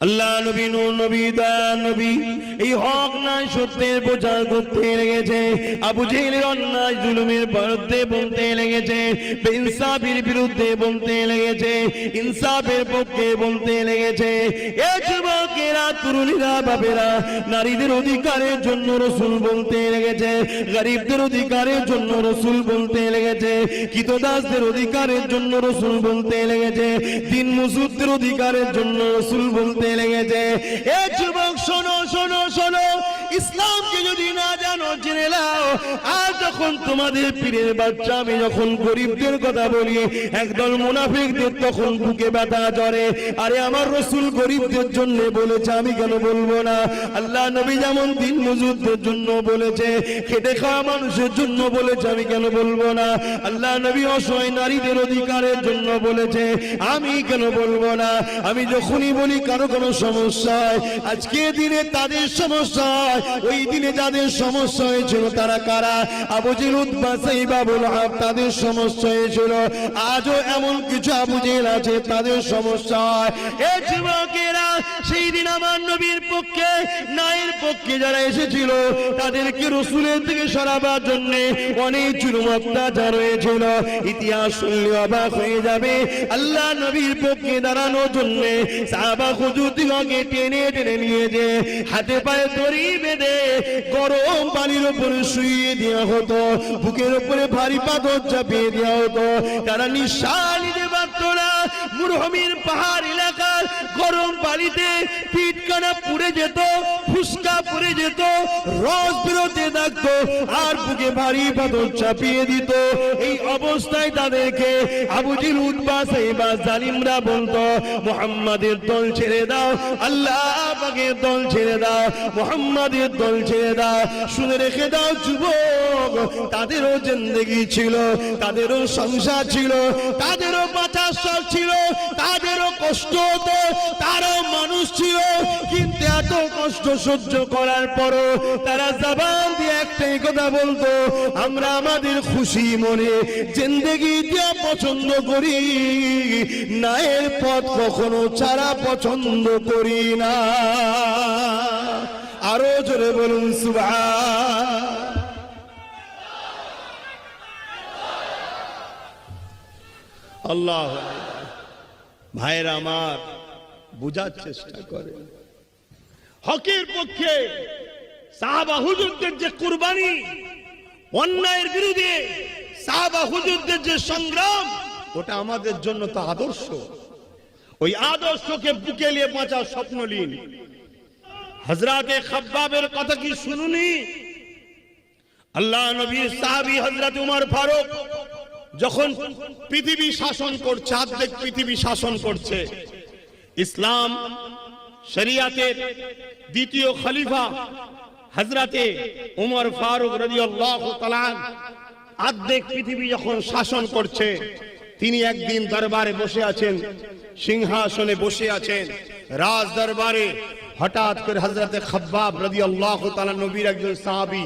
আল্লাহ নবী, নূর নবী দয়া নবী, এই হক নাই, সত্যের প্রচার করতে লেগেছে। আবু জেহেলের অন্যায়, জুলুমের বিরুদ্ধে বলতে লেগেছে। ইনসাফের বিরুদ্ধে বলতে লেগেছে। ইনসাফের পক্ষে বলতে লেগেছে। এ অধিকারের জন্য রসুল বলতে লেগেছে অধিকারের জন্য বলতে লেগেছে, কিতদাসদের অধিকারের জন্য রসুল বলতে লেগেছে, দিন মুসুদদের অধিকারের জন্য রসুল বলতে লেগেছে। যুবক, শোনো শোনো শোনো, ইসলামকে যদি না জানো নাও, আর যখন তোমাদের পীরের বাচ্চা, আমি যখন গরিবদের কথা বলি, একদল মুনাফিকদের তখন বুকে ব্যথা আরে আমার রসুল গরিবদের জন্য বলেছে, আমি কেন বলব না? আল্লাহ নবী যেমন দিন জন্য বলেছে, খেটে খাওয়া মানুষের জন্য বলেছে, আমি কেন বলব না? আল্লাহ নবী অসহায় নারীদের অধিকারের জন্য বলেছে, আমি কেন বলব না? আমি যখনই বলি, কারও কোনো সমস্যা আজকে দিনে তাদের সমস্যা ওই দিনে যাদের সমস্যা হয়েছিল তারা কারা? আবুজিল উদ্বাসাই বাবুল হাব, তাদের সমস্যা হয়েছিল আজও এমন কিছু আবুজিল আছে, তাদের সমস্যা হয়। এ যুবকেরা সেই দিন আমার নবীর পক্ষে, নায়ের পক্ষে যারা এসেছিল, তাদেরকে রসুলের থেকে সরাবার জন্য অনেক জুলুম, অত্যাচার হয়েছিল। ইতিহাস শুনলে অবাক হয়ে যাবে। আল্লাহ নবীর পক্ষে দাঁড়ানোর জন্য সাহাবা হুজুর দিগকে টেনে টেনে নিয়ে যে হাতে পায়ে দড়ি বেঁধে গরম পানির উপরে শুয়ে দেওয়া হতো, বুকের উপরে ভারী পাথর চাপিয়ে দেওয়া হতো। তারা নিঃশ্বাস নিতে পারত না। মরুভূমির পাহাড় এলাকার গরম পানিতে পিটকানা পুড়ে যেত, ফুসকা পড়ে যেত, রস বেরোতে থাকতো, আর বুকে ভারী পাথর চাপিয়ে দিত। এই অবস্থায় তাদেরকে আবুজির উদ্বাস বা জালিমরা বলতো, মোহাম্মদের দল ছেড়ে দাও, আল্লাহ পাকের দল ছেড়ে দাও, মোহাম্মদের দল ছেড়ে দাও। শুনে রেখে দাও, যুবক, তাদেরও জিন্দগি ছিল, তাদেরও সংসার ছিল, তাদেরও বাঁচার ছিল। কষ্ট হতো, তারাও মানুষ ছিল। কিন্তু এত কষ্ট সহ্য করার পরও তারা জবান দিয়ে একটাই কথা বলতো, আমরা আমাদের খুশি মনে জিন্দগি দেওয়া পছন্দ করি নায়ের পথ কখনো ছাড়া পছন্দ করি না। আরও জোরে বলুন সুভা আল্লাহ ভাইয়ের আমার, বোঝার চেষ্টা করে। হকের পক্ষে সাহাবা হুজুরদের যে কুরবানি, অন্যায়ের বিরুদ্ধে সাহাবা হুজুরদের যে সংগ্রাম, ওটা আমাদের জন্য তো আদর্শ। ওই আদর্শকে বুকে নিয়ে বাঁচার স্বপ্ন নিন। হজরাতে খাব্বাবের কথা কি শুনুনি? আল্লাহ নবী সাহাবি হজরত উমর ফারুক যখন পৃথিবী শাসন করছে, আর্ধেক পৃথিবী শাসন করছে, ইসলাম শরিয়াতের দ্বিতীয় খলিফা হজরতে উমর ফারুক রাদিয়াল্লাহু তাআলা আর্ধেক পৃথিবী যখন শাসন করছে, তিনি একদিন দরবারে বসে আছেন, সিংহাসনে বসে আছেন, রাজ দরবারে হঠাৎ করে হজরতে খাব্বাব রাদিয়াল্লাহু তালা নবীর একজন সাহাবী,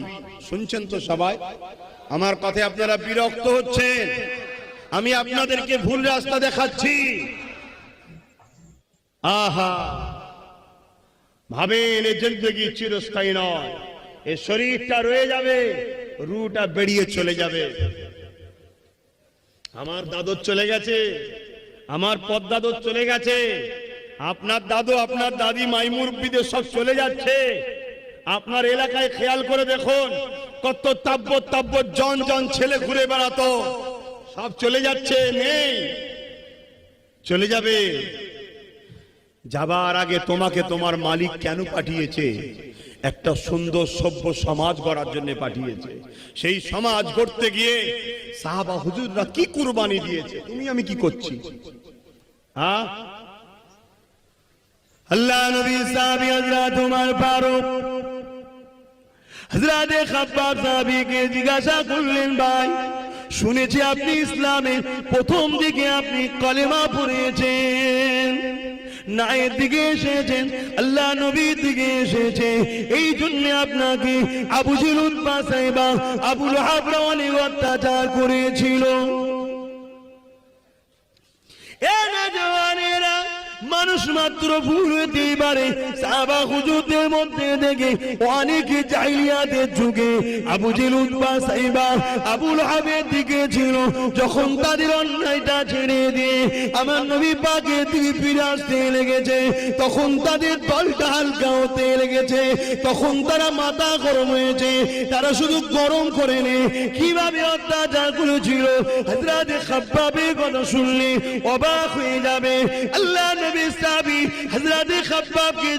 শুনছেন তো সবাই? আমার কথায় আপনারা বিরক্ত হচ্ছেন। আমি আপনাদেরকে ভুল রাস্তা দেখাচ্ছি। আহা। ভাবেন, এ জিন্দগি চিরস্থায়ী নয়। এ শরীরটা রয়ে যাবে, রুটা বেরিয়ে চলে যাবে। আমার দাদর চলে গেছে, আমার পদ্মাদর চলে গেছে। আপনার দাদু, আপনার দাদি মাইমুরব্বিদের সব চলে যাচ্ছে। আপনার এলাকায় খেয়াল করে দেখুন, কত তাব্য তাব্য জন জন ছেলে ঘুরে বেড়াতো। সব চলে যাচ্ছে, নেই। চলে যাবে। যাবার আগে তোমাকে তোমার মালিক কেন পাঠিয়েছে? একটা সুন্দর সভ্য সমাজ গড়ার জন্য পাঠিয়েছে। সেই সমাজ গড়তে গিয়ে সাহাবা হুজুররা কি কুরবানি দিয়েছে? তুমি, আমি কি করছি? হ্যাঁ? আল্লাহ নবী সাহাবী হযরত উমর ফারুক হযরতে খাব্বাব সাহাবীকে জিজ্ঞাসা করলেন, ভাই, শুনেছি আপনি ইসলামের প্রথম দিকে আপনি কলেমা পড়েছেন। নায়ের দিকে এসেছেন, আল্লাহ নবীর দিকে এসেছে। এই জন্য আপনাকে আবু জিলুল সাহেবা আবুল হাবরা অনেক অত্যাচার করেছিল এ নজওয়ানেরা মানুষ মাত্র ভুল হতেই পারে। সাহাবা হুজুরদের মধ্যে দেখে জাইলিয়াদের যুগে আবু জেল উদ্বা সাইবা আবুল হাবের দিকে ছিল। যখন তাদের অন্যায়টা ছেড়ে দিয়ে আমার নবী পাকের দিকে ফিরে আসতে লেগেছে, তখন তাদের দলটা হালকা হতে লেগেছে, তখন তারা মাথা গরম হয়েছে। তারা শুধু গরম করে নে। কীভাবে অত্যাচার করেছিল? কথা শুনলে অবাক হয়ে যাবে। আল্লাহ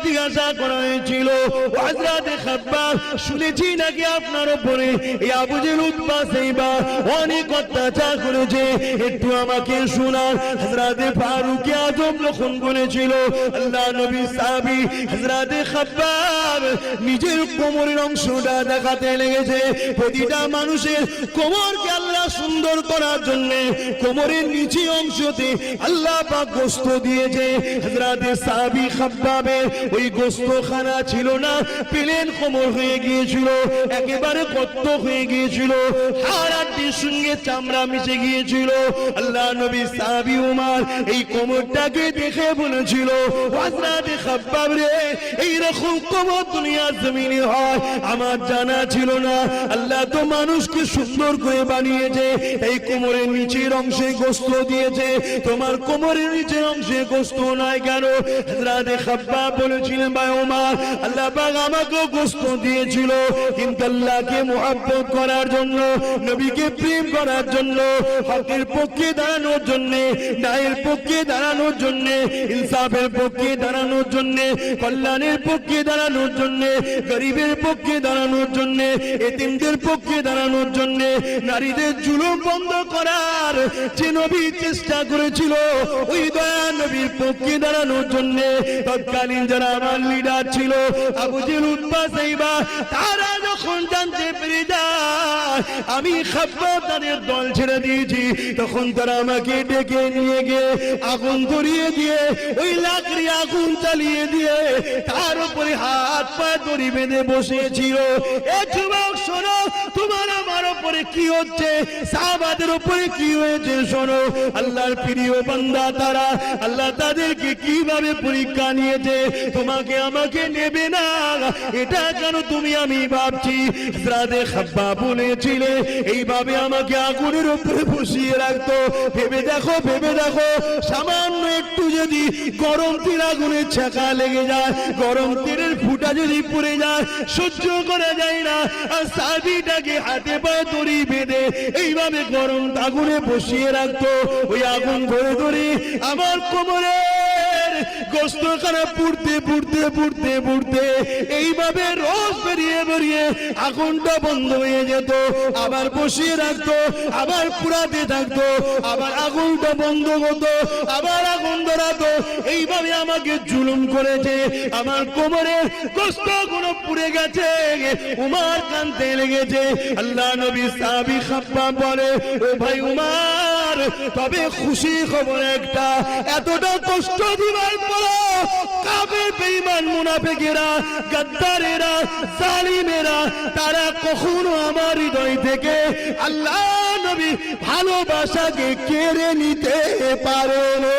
জিজ্ঞাসা করা হয়েছিল শুনেছি নাকি আপনার উপরে এই আবু জেল উতবা অনেক অত্যাচার করেছে। একটু আমাকে ফারুক আজম যখন আল্লাহ নবী নিজের কোমরের অংশটা দেখাতে লেগেছে। প্রতিটা মানুষের কোমরকে আল্লাহ সুন্দর করার জন্য কোমরের নিচে অংশতে আল্লাহ পাক গোস্ত দিয়েছে। হযরতে সাহাবী খাব্বাবের ওই গোস্তখানা ছিল না? প্লেন কোমর হয়ে গিয়েছিল, একেবারে কত্ত হয়ে গিয়েছিল হাড়াটির সঙ্গে চামড়া মিশে গিয়েছিল। আল্লাহ নবী সাহাবী উমার এই কোমরটাকে দেখে বলেছিল, হযরতে খাব্বাব রে এই রকম কোমর দুনিয়ার জমিনে হয়, আমার জানা ছিল না। আল্লাহ তো মানুষকে সুন্দর করে বানিয়েছে, এই কোমরের নিচের অংশে গোস্ত দিয়েছে, তোমার কোমরের নিচের অংশে গোস্ত নাই কেন? খাব্বাব বলেছিলেন, ভাই ওমর, আল্লাহ পাক আমাকেও গোস্ত দিয়েছিল, কিন্তু আল্লাহকে মুহাব্বত করার জন্য, নবীকে প্রেম করার জন্য, হকের পক্ষে দাঁড়ানোর জন্য, ন্যায়ের পক্ষে দাঁড়ানোর জন্য, ইনসাফের পক্ষে দাঁড়ানোর জন্য, কল্যাণের পক্ষে দাঁড়ানোর জন্য, গরিবের পক্ষে দাঁড়ানোর জন্য, এতিমদের পক্ষে দাঁড়ানোর জন্য, নারীদের জুলুম বন্ধ করার যে নবী চেষ্টা করেছিল, ওই দয়া নবীর পক্ষে দাঁড়ানোর জন্য তৎকালীন যারা আমার লিডার ছিল তারা যখন জানতে পেরে আমি তাদের দল ছেড়ে দিয়েছি, তখন তারা আমাকে ডেকে নিয়ে গিয়ে আগুন ধরিয়ে দিয়ে, ওই লাকড়ি আগুন চালিয়ে দিয়ে তার উপরে হাত পা দড়ি বেঁধে বসেছিল। এ শোনো! তোমার আমার উপরে কি হচ্ছে? সাহাবাদের উপরে কি হয়েছে শোনো? আল্লাহর প্রিয় বান্দা তারা, আল্লাহ তাদেরকে কীভাবে পরীক্ষা নিয়েছে? তোমাকে আমাকে নেবে না। এটা কেন তুমি আমি ভাবছি? রাধে খাব্বা বলেছিলে, এইভাবে আমাকে আগুনের উপরে বসিয়ে রাখতো। ভেবে দেখো ভেবে দেখো, সামান্য একটু যদি গরম তীর আগুনের ছাকা লেগে যায়, গরম তীরের ফুটা যদি পড়ে যায়, সহ্য যায় না। আর সাবিটাকে হাতে পায়ে বেঁধে এইভাবে গরম আগুনে বসিয়ে রাখতো। ওই আগুন ধরে ধরে আমার পুড়তে এইভাবে রস বেরিয়ে বেরিয়ে আগুনটা বন্ধ হয়ে যেত। আবার বসিয়ে রাখতো, আবার পুরাতে থাকতো, আবার আগুনটা বন্ধ হতো, আবার আগুন ধরাতো এইভাবে আমাকে জুলুম করেছে। আমার কোমরের গোস্তগুলো পুড়ে গেছে। উমার কানতে লেগেছে। আল্লাহ নবী সাহাবী খাব্বা বলে, ও ভাই উমার, তবে খুশি খবর একটা। এতটা কষ্ট দিবার পরও কাফের বেঈমান মুনাফিকেরা, গাদ্দারেরা, জালিমেরা, তারা কখনো আমার হৃদয় থেকে আল্লাহ নবী ভালোবাসাকে কেড়ে নিতে পারে না।